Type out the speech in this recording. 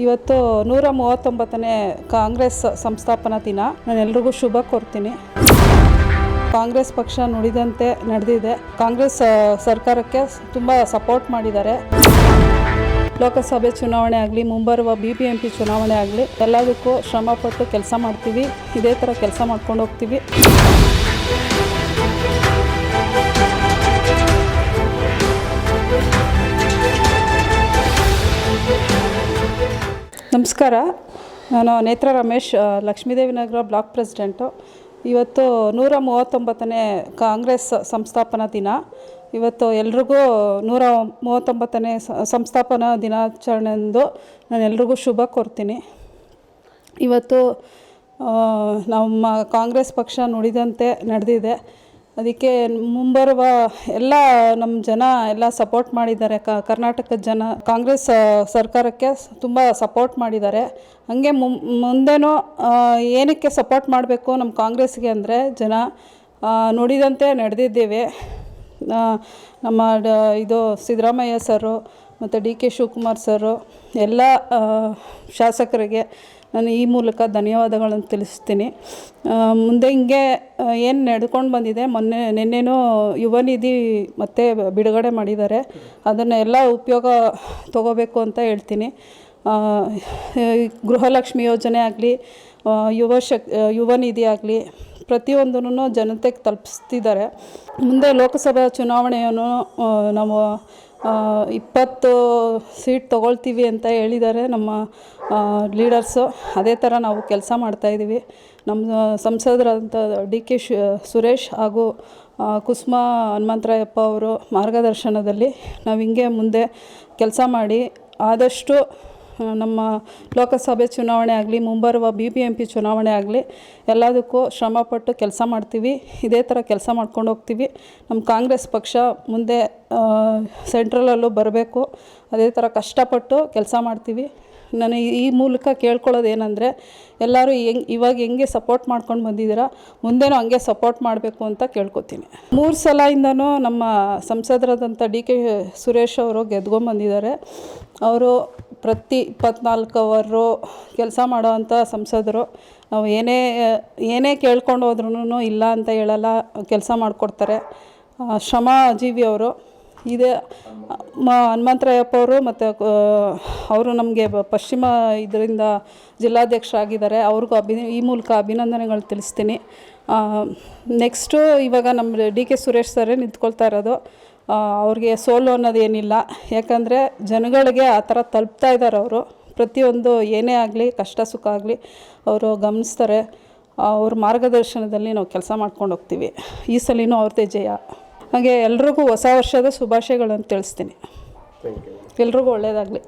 ಇವತ್ತು ನೂರ ಮೂವತ್ತೊಂಬತ್ತನೇ ಕಾಂಗ್ರೆಸ್ ಸಂಸ್ಥಾಪನಾ ದಿನ. ನಾನೆಲ್ರಿಗೂ ಶುಭ ಕೋರ್ತೀನಿ. ಕಾಂಗ್ರೆಸ್ ಪಕ್ಷ ನುಡಿದಂತೆ ನಡೆದಿದೆ. ಕಾಂಗ್ರೆಸ್ ಸರ್ಕಾರಕ್ಕೆ ತುಂಬ ಸಪೋರ್ಟ್ ಮಾಡಿದ್ದಾರೆ. ಲೋಕಸಭೆ ಚುನಾವಣೆ ಆಗಲಿ, ಮುಂಬರುವ ಬಿ ಬಿ ಎಂ ಪಿ ಚುನಾವಣೆ ಆಗಲಿ, ಎಲ್ಲದಕ್ಕೂ ಶ್ರಮಪಟ್ಟು ಕೆಲಸ ಮಾಡ್ತೀವಿ. ಇದೇ ಥರ ಕೆಲಸ ಮಾಡ್ಕೊಂಡು ಹೋಗ್ತೀವಿ. ನಮಸ್ಕಾರ. ನಾನು ನೇತ್ರ ರಮೇಶ್ ಲಕ್ಷ್ಮೀದೇವಿ ನಗರ ಬ್ಲಾಕ್ ಪ್ರೆಸಿಡೆಂಟು. ಇವತ್ತು ನೂರ ಮೂವತ್ತೊಂಬತ್ತನೇ ಕಾಂಗ್ರೆಸ್ ಸಂಸ್ಥಾಪನಾ ದಿನ. ಇವತ್ತು ಎಲ್ರಿಗೂ ನೂರ ಮೂವತ್ತೊಂಬತ್ತನೇ ಸಂಸ್ಥಾಪನಾ ದಿನಾಚರಣೆಂದು ನಾನು ಎಲ್ರಿಗೂ ಶುಭ ಕೋರ್ತೀನಿ. ಇವತ್ತು ನಮ್ಮ ಕಾಂಗ್ರೆಸ್ ಪಕ್ಷ ನುಡಿದಂತೆ ನಡೆದಿದೆ. ಅದಕ್ಕೆ ಮುಂಬರುವ ಎಲ್ಲ ನಮ್ಮ ಜನ ಎಲ್ಲ ಸಪೋರ್ಟ್ ಮಾಡಿದ್ದಾರೆ. ಕರ್ನಾಟಕದ ಜನ, ಕಾಂಗ್ರೆಸ್ ಸರ್ಕಾರಕ್ಕೆ ತುಂಬ ಸಪೋರ್ಟ್ ಮಾಡಿದ್ದಾರೆ. ಹಾಗೆ ಮುಂದೆನೂ ಏನಕ್ಕೆ ಸಪೋರ್ಟ್ ಮಾಡಬೇಕು ನಮ್ಮ ಕಾಂಗ್ರೆಸ್ಗೆ ಅಂದರೆ ಜನ ನುಡಿದಂತೆ ನಡೆದಿದ್ದೇವೆ. ನಮ್ಮ ಇದು ಸಿದ್ದರಾಮಯ್ಯ ಸರು ಮತ್ತು ಡಿ ಕೆ ಶಿವಕುಮಾರ್ ಸರು, ಎಲ್ಲ ಶಾಸಕರಿಗೆ ನಾನು ಈ ಮೂಲಕ ಧನ್ಯವಾದಗಳನ್ನು ತಿಳಿಸ್ತೀನಿ. ಮುಂದೆ ಹಿಂಗೆ ಏನು ನಡ್ಕೊಂಡು ಬಂದಿದೆ, ಮೊನ್ನೆ, ನಿನ್ನೆನೂ ಯುವ ನಿಧಿ ಮತ್ತೆ ಬಿಡುಗಡೆ ಮಾಡಿದ್ದಾರೆ. ಅದನ್ನು ಎಲ್ಲ ಉಪಯೋಗ ತಗೋಬೇಕು ಅಂತ ಹೇಳ್ತೀನಿ. ಗೃಹಲಕ್ಷ್ಮಿ ಯೋಜನೆ ಆಗಲಿ ಯುವ ಶಕ್ ಯುವ ನಿಧಿ ಆಗಲಿ, ಪ್ರತಿಯೊಂದನ್ನು ಜನತೆಗೆ ತಲುಪಿಸ್ತಿದ್ದಾರೆ. ಮುಂದೆ ಲೋಕಸಭಾ ಚುನಾವಣೆಯನ್ನು ನಾವು ಇಪ್ಪತ್ತು ಸೀಟ್ ತೊಗೊಳ್ತೀವಿ ಅಂತ ಹೇಳಿದ್ದಾರೆ ನಮ್ಮ ಲೀಡರ್ಸು. ಅದೇ ಥರ ನಾವು ಕೆಲಸ ಮಾಡ್ತಾಯಿದ್ದೀವಿ ನಮ್ಮ ಸಂಸದರಾದಂಥ ಡಿ ಕೆ ಸುರೇಶ್ ಹಾಗೂ ಕುಸುಮಾ ಹನುಮಂತರಾಯಪ್ಪ ಅವರು ಮಾರ್ಗದರ್ಶನದಲ್ಲಿ ನಾವು ಹಿಂಗೆ ಮುಂದೆ ಕೆಲಸ ಮಾಡಿ ಆದಷ್ಟು ನಮ್ಮ ಲೋಕಸಭೆ ಚುನಾವಣೆ ಆಗಲಿ, ಮುಂಬರುವ ಬಿ ಬಿ ಎಂ ಪಿ ಚುನಾವಣೆ ಆಗಲಿ, ಎಲ್ಲದಕ್ಕೂ ಶ್ರಮಪಟ್ಟು ಕೆಲಸ ಮಾಡ್ತೀವಿ. ಇದೇ ಥರ ಕೆಲಸ ಮಾಡ್ಕೊಂಡು ಹೋಗ್ತೀವಿ. ನಮ್ಮ ಕಾಂಗ್ರೆಸ್ ಪಕ್ಷ ಮುಂದೆ ಸೆಂಟ್ರಲಲ್ಲೂ ಬರಬೇಕು. ಅದೇ ಥರ ಕಷ್ಟಪಟ್ಟು ಕೆಲಸ ಮಾಡ್ತೀವಿ. ನಾನು ಈ- ಮೂಲಕ ಕೇಳ್ಕೊಳ್ಳೋದು ಏನಂದರೆ ಎಲ್ಲರೂ ಹೆಂಗೆ, ಇವಾಗ ಹೆಂಗೆ ಸಪೋರ್ಟ್ ಮಾಡ್ಕೊಂಡು ಬಂದಿದ್ದೀರಾ, ಮುಂದೆನೂ ಹಂಗೆ ಸಪೋರ್ಟ್ ಮಾಡಬೇಕು ಅಂತ ಕೇಳ್ಕೊತೀನಿ. ಮೂರು ಸಲಯಿಂದನೂ ನಮ್ಮ ಸಂಸದರಾದಂಥ ಡಿ ಕೆ ಸುರೇಶ್ ಅವರು ಗೆದ್ಕೊಂಬಂದಿದ್ದಾರೆ. ಅವರು ಪ್ರತಿ ಇಪ್ಪತ್ನಾಲ್ಕು ಅವರು ಕೆಲಸ ಮಾಡೋವಂಥ ಸಂಸದರು ನಾವು ಏನೇ ಏನೇ ಕೇಳ್ಕೊಂಡು ಹೋದ್ರೂ ಇಲ್ಲ ಅಂತ ಹೇಳಲ್ಲ, ಕೆಲಸ ಮಾಡಿಕೊಡ್ತಾರೆ. ಶ್ರಮ ಜೀವಿ ಅವರು, ಇದೇ, ಮ, ಹನುಮಂತರಾಯಪ್ಪ ಅವರು ಮತ್ತು ಅವರು ನಮಗೆ ಪಶ್ಚಿಮ ಇದರಿಂದ ಜಿಲ್ಲಾಧ್ಯಕ್ಷರಾಗಿದ್ದಾರೆ. ಅವ್ರಿಗೂ ಅಭಿನ ಈ ಮೂಲಕ ಅಭಿನಂದನೆಗಳು ತಿಳಿಸ್ತೀನಿ. ನೆಕ್ಸ್ಟು ಇವಾಗ ನಮ್ಮ ಡಿ ಕೆ ಸುರೇಶ್ ಸರೇ ನಿಂತ್ಕೊಳ್ತಾ ಇರೋದು. ಅವ್ರಿಗೆ ಸೋಲು ಅನ್ನೋದೇನಿಲ್ಲ. ಯಾಕಂದರೆ ಜನಗಳಿಗೆ ಆ ಥರ ತಲುಪ್ತಾ ಇದ್ದಾರೆ ಅವರು. ಪ್ರತಿಯೊಂದು ಏನೇ ಆಗಲಿ ಕಷ್ಟ ಸುಖ ಆಗಲಿ ಅವರು ಗಮನಿಸ್ತಾರೆ. ಅವ್ರ ಮಾರ್ಗದರ್ಶನದಲ್ಲಿ ನಾವು ಕೆಲಸ ಮಾಡ್ಕೊಂಡು ಹೋಗ್ತೀವಿ. ಈ ಸಲಿನೂ ಅವ್ರದ್ದೇ ಜಯ. ಹಾಗೆ ಎಲ್ರಿಗೂ ಹೊಸ ವರ್ಷದ ಶುಭಾಶಯಗಳನ್ನು ತಿಳಿಸ್ತೀನಿ. ಎಲ್ರಿಗೂ ಒಳ್ಳೆಯದಾಗಲಿ